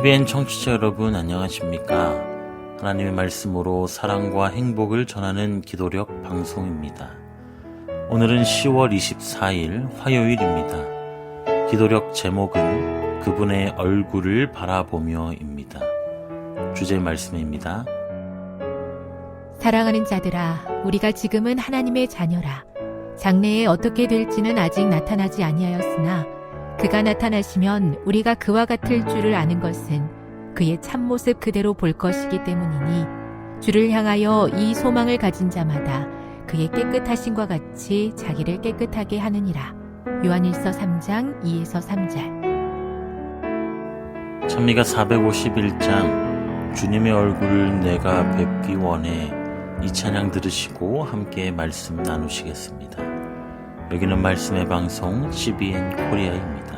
CBN 청취자 여러분 안녕하십니까? 하나님의 말씀으로 사랑과 행복을 전하는 기도력 방송입니다. 오늘은 10월 24일 화요일입니다. 기도력 제목은 그분의 얼굴을 바라보며입니다. 주제 말씀입니다. 사랑하는 자들아, 우리가 지금은 하나님의 자녀라. 장래에 어떻게 될지는 아직 나타나지 아니하였으나 그가 나타나시면 우리가 그와 같을 줄을 아는 것은 그의 참모습 그대로 볼 것이기 때문이니 주를 향하여 이 소망을 가진 자마다 그의 깨끗하심과 같이 자기를 깨끗하게 하느니라. 요한일서 3장 2에서 3절. 찬미가 451장 주님의 얼굴을 내가 뵙기 원해 이 찬양 들으시고 함께 말씀 나누시겠습니다. 여기는 말씀의 방송 CBN 코리아입니다.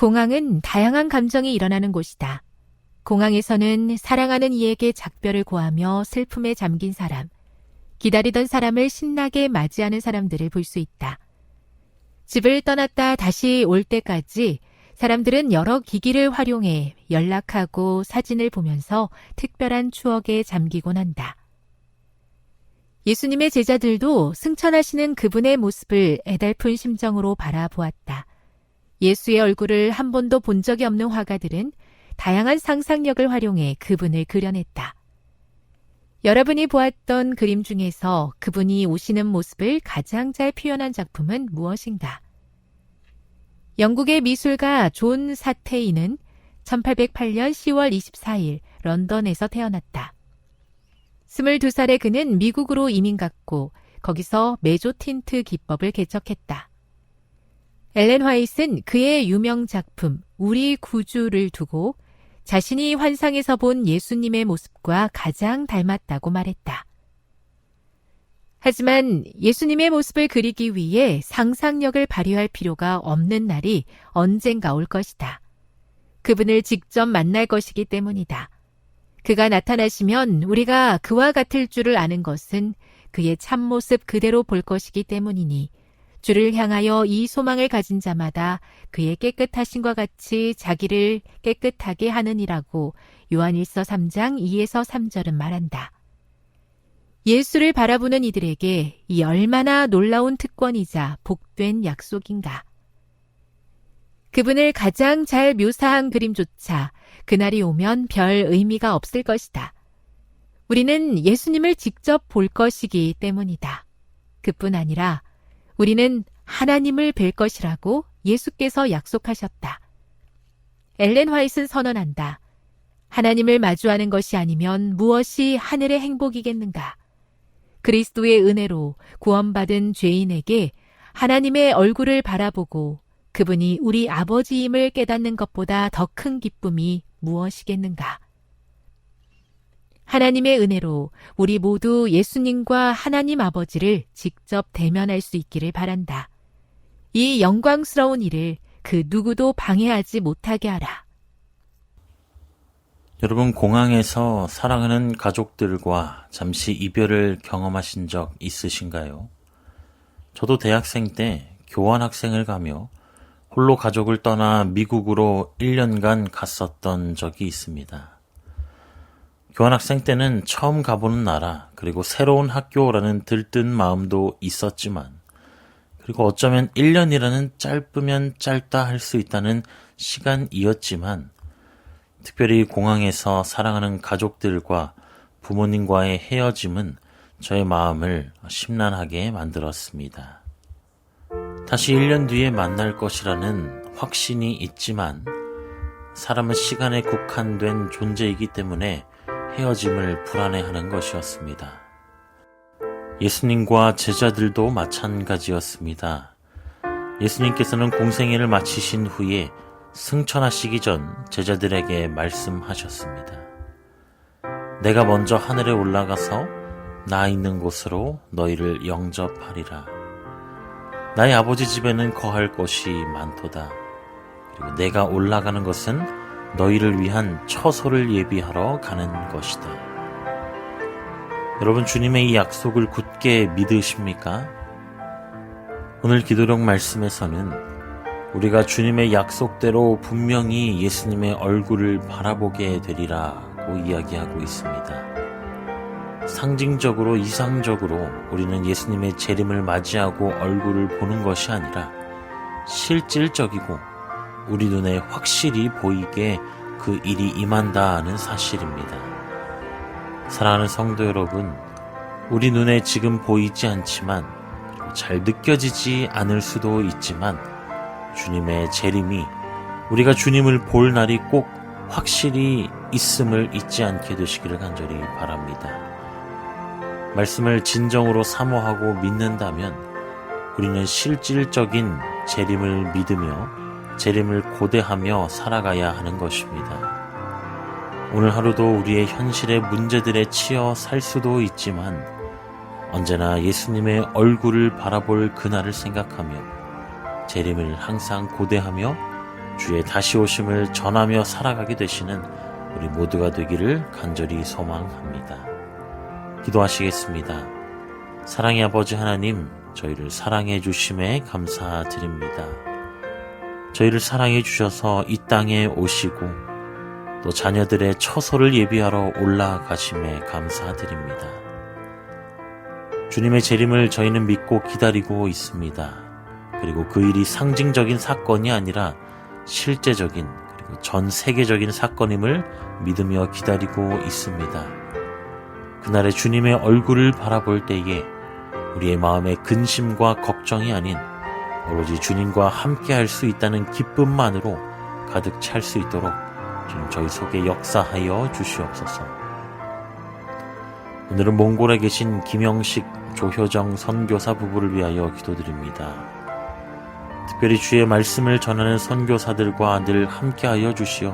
공항은 다양한 감정이 일어나는 곳이다. 공항에서는 사랑하는 이에게 작별을 고하며 슬픔에 잠긴 사람, 기다리던 사람을 신나게 맞이하는 사람들을 볼 수 있다. 집을 떠났다 다시 올 때까지 사람들은 여러 기기를 활용해 연락하고 사진을 보면서 특별한 추억에 잠기곤 한다. 예수님의 제자들도 승천하시는 그분의 모습을 애달픈 심정으로 바라보았다. 예수의 얼굴을 한 번도 본 적이 없는 화가들은 다양한 상상력을 활용해 그분을 그려냈다. 여러분이 보았던 그림 중에서 그분이 오시는 모습을 가장 잘 표현한 작품은 무엇인가? 영국의 미술가 존 사테이는 1808년 10월 24일 런던에서 태어났다. 22살의 그는 미국으로 이민 갔고 거기서 메조틴트 기법을 개척했다. 엘렌 화이트는 그의 유명 작품 우리 구주를 두고 자신이 환상에서 본 예수님의 모습과 가장 닮았다고 말했다. 하지만 예수님의 모습을 그리기 위해 상상력을 발휘할 필요가 없는 날이 언젠가 올 것이다. 그분을 직접 만날 것이기 때문이다. 그가 나타나시면 우리가 그와 같을 줄을 아는 것은 그의 참모습 그대로 볼 것이기 때문이니 주를 향하여 이 소망을 가진 자마다 그의 깨끗하신과 같이 자기를 깨끗하게 하느니라고 요한일서 3장 2에서 3절은 말한다. 예수를 바라보는 이들에게 이 얼마나 놀라운 특권이자 복된 약속인가. 그분을 가장 잘 묘사한 그림조차 그날이 오면 별 의미가 없을 것이다. 우리는 예수님을 직접 볼 것이기 때문이다. 그뿐 아니라 우리는 하나님을 뵐 것이라고 예수께서 약속하셨다. 엘렌 화이트는 선언한다. 하나님을 마주하는 것이 아니면 무엇이 하늘의 행복이겠는가? 그리스도의 은혜로 구원받은 죄인에게 하나님의 얼굴을 바라보고 그분이 우리 아버지임을 깨닫는 것보다 더 큰 기쁨이 무엇이겠는가? 하나님의 은혜로 우리 모두 예수님과 하나님 아버지를 직접 대면할 수 있기를 바란다. 이 영광스러운 일을 그 누구도 방해하지 못하게 하라. 여러분 공항에서 사랑하는 가족들과 잠시 이별을 경험하신 적 있으신가요? 저도 대학생 때 교환학생을 가며 홀로 가족을 떠나 미국으로 1년간 갔었던 적이 있습니다. 교환학생 때는 처음 가보는 나라, 그리고 새로운 학교라는 들뜬 마음도 있었지만, 그리고 어쩌면 1년이라는 짧으면 짧다 할 수 있다는 시간이었지만, 특별히 공항에서 사랑하는 가족들과 부모님과의 헤어짐은 저의 마음을 심란하게 만들었습니다. 다시 1년 뒤에 만날 것이라는 확신이 있지만 사람은 시간에 국한된 존재이기 때문에 헤어짐을 불안해하는 것이었습니다. 예수님과 제자들도 마찬가지였습니다. 예수님께서는 공생애를 마치신 후에 승천하시기 전 제자들에게 말씀하셨습니다. 내가 먼저 하늘에 올라가서 나 있는 곳으로 너희를 영접하리라. 나의 아버지 집에는 거할 것이 많도다. 그리고 내가 올라가는 것은 너희를 위한 처소를 예비하러 가는 것이다. 여러분 주님의 이 약속을 굳게 믿으십니까? 오늘 기도록 말씀에서는 우리가 주님의 약속대로 분명히 예수님의 얼굴을 바라보게 되리라고 이야기하고 있습니다. 상징적으로 이상적으로 우리는 예수님의 재림을 맞이하고 얼굴을 보는 것이 아니라 실질적이고 우리 눈에 확실히 보이게 그 일이 임한다는 사실입니다. 사랑하는 성도 여러분, 우리 눈에 지금 보이지 않지만 잘 느껴지지 않을 수도 있지만 주님의 재림이 우리가 주님을 볼 날이 꼭 확실히 있음을 잊지 않게 되시기를 간절히 바랍니다. 말씀을 진정으로 사모하고 믿는다면 우리는 실질적인 재림을 믿으며 재림을 고대하며 살아가야 하는 것입니다. 오늘 하루도 우리의 현실의 문제들에 치여 살 수도 있지만 언제나 예수님의 얼굴을 바라볼 그날을 생각하며 재림을 항상 고대하며 주의 다시 오심을 전하며 살아가게 되시는 우리 모두가 되기를 간절히 소망합니다. 기도하시겠습니다. 사랑의 아버지 하나님, 저희를 사랑해 주심에 감사드립니다. 저희를 사랑해 주셔서 이 땅에 오시고 또 자녀들의 처소를 예비하러 올라가심에 감사드립니다. 주님의 재림을 저희는 믿고 기다리고 있습니다. 그리고 그 일이 상징적인 사건이 아니라 실제적인 그리고 전 세계적인 사건임을 믿으며 기다리고 있습니다. 그날의 주님의 얼굴을 바라볼 때에 우리의 마음의 근심과 걱정이 아닌 오로지 주님과 함께 할 수 있다는 기쁨만으로 가득 찰 수 있도록 주님 저희 속에 역사하여 주시옵소서. 오늘은 몽골에 계신 김영식, 조효정 선교사 부부를 위하여 기도드립니다. 특별히 주의 말씀을 전하는 선교사들과 늘 함께하여 주시어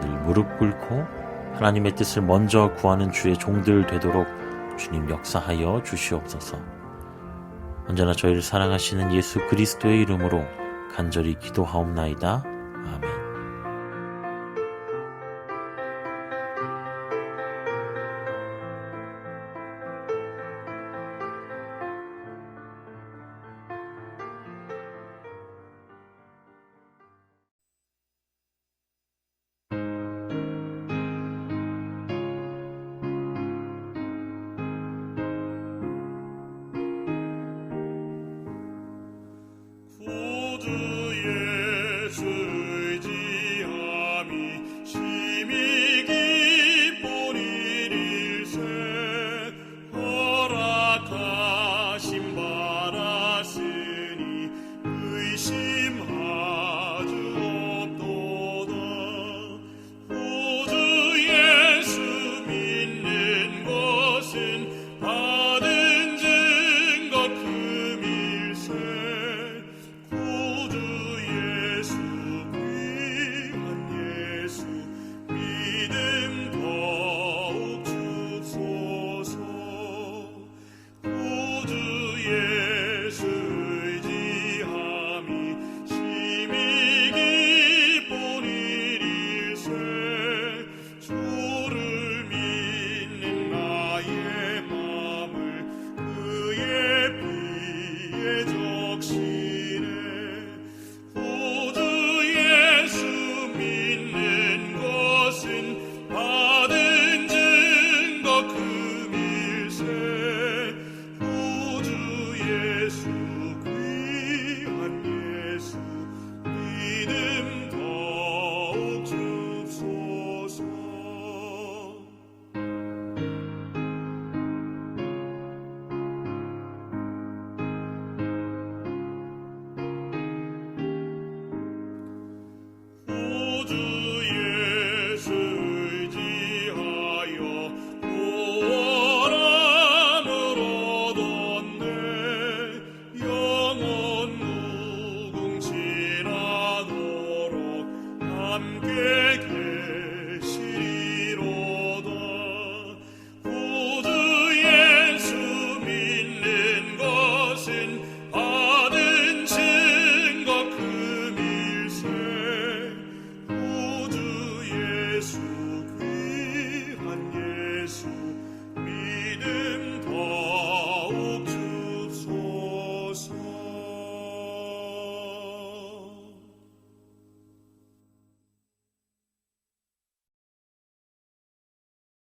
늘 무릎 꿇고 하나님의 뜻을 먼저 구하는 주의 종들 되도록 주님 역사하여 주시옵소서. 언제나 저희를 사랑하시는 예수 그리스도의 이름으로 간절히 기도하옵나이다.